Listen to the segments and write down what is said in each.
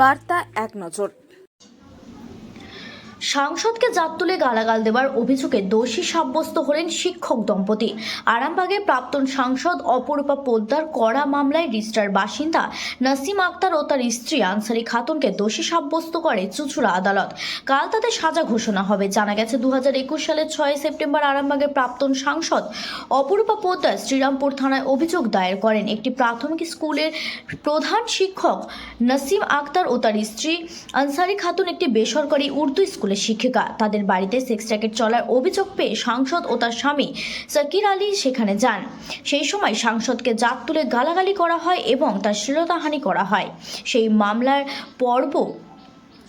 বার্তা এক নজর। সাংসদকে জাত তুলে গালাগাল দেওয়ার অভিযোগে দোষী সাব্যস্ত হলেন শিক্ষক দম্পতি। আরামবাগে প্রাক্তন সাংসদ অপরূপা পোদ্দার কড়া মামলায় রিস্টার বাসিন্দা নাসিম আক্তার ও তার স্ত্রী আনসারি খাতুনকে দোষী সাব্যস্ত করে চুচুড়া আদালত। কাল তাদের সাজা ঘোষণা হবে। জানা গেছে দু হাজার একুশ সালের ছয় সেপ্টেম্বর আরামবাগের প্রাক্তন সাংসদ অপরূপা পোদ্দার শ্রীরামপুর থানায় অভিযোগ দায়ের করেন। একটি প্রাথমিক স্কুলের প্রধান শিক্ষক নাসিম আক্তার ও তার স্ত্রী আনসারি খাতুন একটি বেসরকারি উর্দু স্কুলের শিক্ষিকা। তাদের বাড়িতে সেক্স র্যাকেট চলার অভিযোগ পেয়ে সাংসদ ও তার স্বামী সাকির আলী সেখানে যান। সেই সময় সাংসদকে জাত তুলে গালাগালি করা হয় এবং তার শ্লীলতাহানি করা হয়। সেই মামলার পর্ব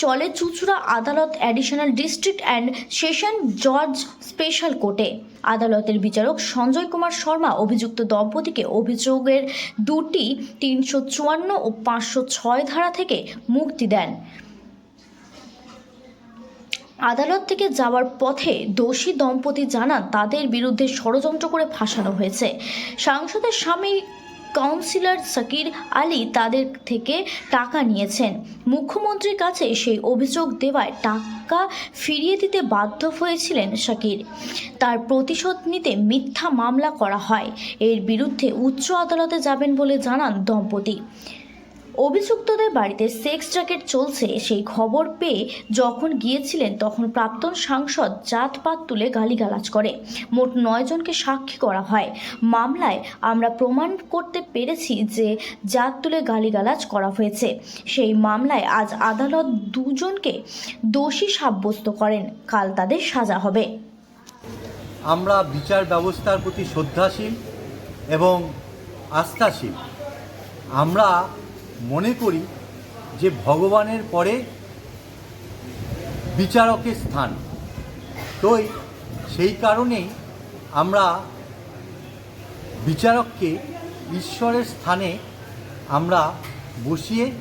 চলে চুচুড়া আদালত অ্যাডিশনাল ডিস্ট্রিক্ট অ্যান্ড সেশন জজ স্পেশাল কোর্টে আদালতের বিচারক সঞ্জয় কুমার শর্মা অভিযুক্ত দম্পতিকে অভিযোগের দুটি তিনশো চুয়ান্ন ও পাঁচশো ছয় ধারা থেকে মুক্তি দেন। আদালত থেকে যাওয়ার পথে দোষী দম্পতি জানান তাদের বিরুদ্ধে ষড়যন্ত্র করে ফাঁসানো হয়েছে। সাংসদের স্বামী কাউন্সিলর সাকির আলী তাদের থেকে টাকা নিয়েছেন। মুখ্যমন্ত্রীর কাছে সেই অভিযোগ দেওয়ায় টাকা ফিরিয়ে দিতে বাধ্য হয়েছিলেন শাকির তার প্রতিশোধ নিতে মিথ্যা মামলা করা হয়। এর বিরুদ্ধে উচ্চ আদালতে যাবেন বলে জানান দম্পতি। অভিযুক্তদের বাড়িতে সেক্স র্যাকেট চলছে, সেই খবর পেয়ে যখন গিয়েছিলেন তখন প্রাক্তন সাংসদ জাতপাত তুলে গালিগালাজ করে। মোট নয় জনকে সাক্ষী করা হয়। মামলায় আমরা প্রমাণ করতে পেরেছি যে জাত তুলে গালিগালাজ করা হয়েছে। সেই মামলায় আজ আদালত দুজনকে দোষী সাব্যস্ত করেন। কাল তাদের সাজা হবে। আমরা বিচার ব্যবস্থার প্রতি শ্রদ্ধাশীল এবং আস্থাশীল। আমরা মনে করি যে ভগবানের পরে বিচারকের স্থান। তোই সেই কারণেই আমরা বিচারককে ঈশ্বরের স্থানে আমরা বসিয়ে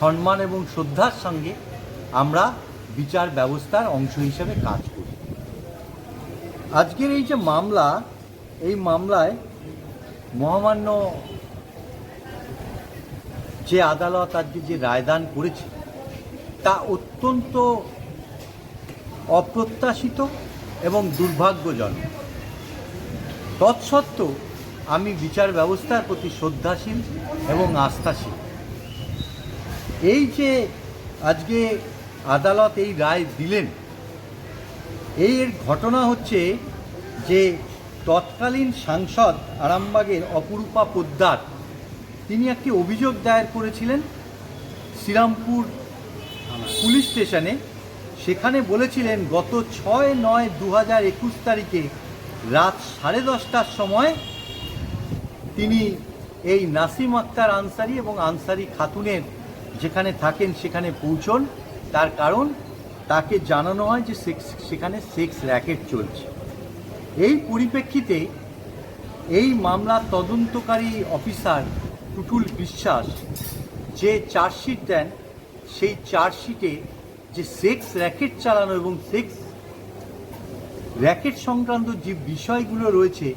সম্মান এবং শ্রদ্ধার সঙ্গে আমরা বিচার ব্যবস্থার অংশ হিসেবে কাজ করি। আজকের এই যে মামলা, এই মামলায় মহামান্য যে আদালত আজকে যে রায়দান করেছে, তা অত্যন্ত অপ্রত্যাশিত এবং দুর্ভাগ্যজনক। তৎসত্ত্বেও আমি বিচার ব্যবস্থার প্রতি শ্রদ্ধাশীল এবং আস্থাশীল। এই যে আজকে আদালত এই রায় দিলেন, এই ঘটনা হচ্ছে যে তৎকালীন সাংসদ আরামবাগের অপরূপা পোদ্দার তিনি একটি অভিযোগ দায়ের করেছিলেন শ্রীরামপুর পুলিশ স্টেশনে। সেখানে বলেছিলেন, গত ছয় নয় দু হাজার একুশ তারিখে রাত সাড়ে দশটার সময় তিনি এই নাসিম আক্তার আনসারি এবং আনসারি খাতুনের যেখানে থাকেন সেখানে পৌঁছন। তার কারণ, তাকে জানানো হয় যে সেক্স সেখানে সেক্স র্যাকেট চলছে। এই পরিপ্রেক্ষিতে এই মামলার তদন্তকারী অফিসার টুটুল বিশ্বাস যে চার্জশিট দেন, সেই চার্জশিটে যে সেক্স র্যাকেট চালানো এবং সেক্স র্যাকেট সংক্রান্ত যে বিষয়গুলো রয়েছে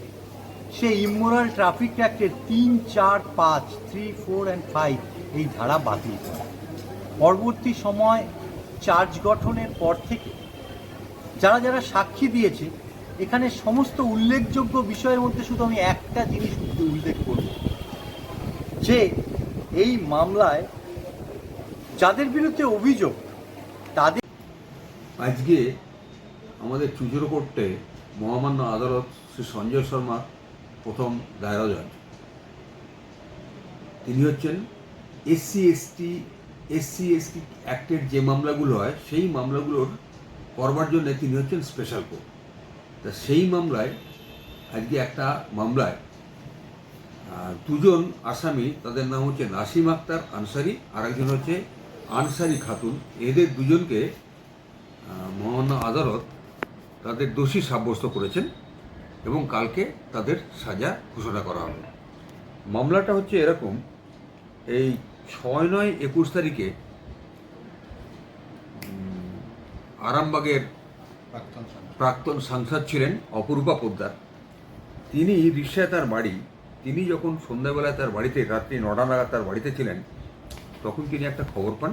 সে ইমোরাল ট্রাফিক অ্যাক্টের তিন, চার, পাঁচ থ্রি ফোর অ্যান্ড ফাইভ এই ধারা বাতিল করে। পরবর্তী সময় চার্জ গঠনের পর থেকে যারা যারা সাক্ষী দিয়েছে, এখানে সমস্ত উল্লেখযোগ্য বিষয়ের মধ্যে শুধু আমি একটা জিনিস উল্লেখ করব। যে এই মামলায় যাদের বিরুদ্ধে অভিযোগ, তাদের আজকে আমাদের চুজুরো কোর্টে মহামান্য আদালত শ্রী সঞ্জয় শর্মা প্রথম দায়রা জজ তিনি হচ্ছেন এসসি, এসটি এসসি, এসটি অ্যাক্টের যে মামলাগুলো হয়, সেই মামলাগুলোর করবার জন্য তিনি হচ্ছেন স্পেশাল কোর্ট তা সেই মামলায়, আজকে একটা মামলায় দুজন আসামি তাদের নাম হচ্ছে নাসিম আক্তার আনসারি আর একজন হচ্ছে আনসারি খাতুন। এদের দুজনকে মহামান্য আদালত তাদের দোষী সাব্যস্ত করেছেন এবং কালকে তাদের সাজা ঘোষণা করা হবে। মামলাটা হচ্ছে এরকম এই ছয় নয় একুশ তারিখে আরামবাগের প্রাক্তন সাংসদ। ছিলেন অপরূপা পোদ্দার। তিনি রিক্সায় তার বাড়ি তিনি যখন সন্ধ্যাবেলায় তার বাড়িতে, রাত্রি নটা নাগাদ তার বাড়িতে ছিলেন, তখন তিনি একটা খবর পান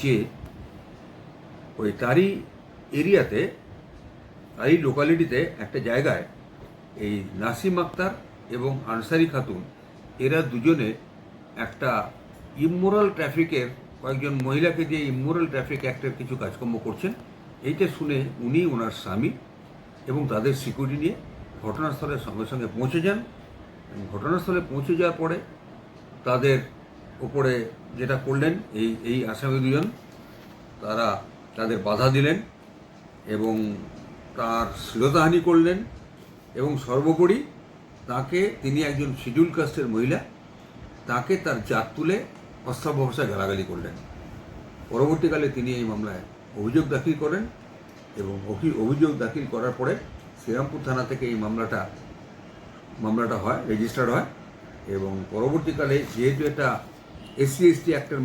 যে ওই তারই এরিয়াতে, তারই লোকালিটিতে একটা জায়গায় এই নাসিম আক্তার এবং আনসারি খাতুন, এরা দুজনে একটা ইমোরাল ট্রাফিকের কয়েকজন মহিলাকে দিয়ে ইমোরাল ট্রাফিক অ্যাক্টের কিছু কাজকর্ম করছেন। এইটা শুনে উনি ওনার স্বামী এবং তাদের সিকিউরিটি নিয়ে ঘটনাস্থলের সঙ্গে সঙ্গে পৌঁছে যান। ঘটনাস্থলে পৌঁছে যাওয়ার পরে তাদের উপরে যেটা করলেন, এই এই আসামি দুজন, তারা তাদের বাধা দিলেন এবং তার শ্লীলতাহানি করলেন এবং সর্বোপরি তাকে, তিনি একজন শিডিউল কাস্টের মহিলা, তাকে তার জাত তুলে অস্ত্রাব ভাষায় গালাগালি করলেন। পরবর্তীকালে তিনি এই মামলায় অভিযোগ দাখিল করেন এবং অভি- অভিযোগ দাখিল করার পরে শ্রীরামপুর থানা থেকে এই মামলাটা মামলাটা হয় রেজিস্টার্ড হয় এবং পরবর্তীকালে যেহেতু এটা এসসি এসটি অ্যাক্টের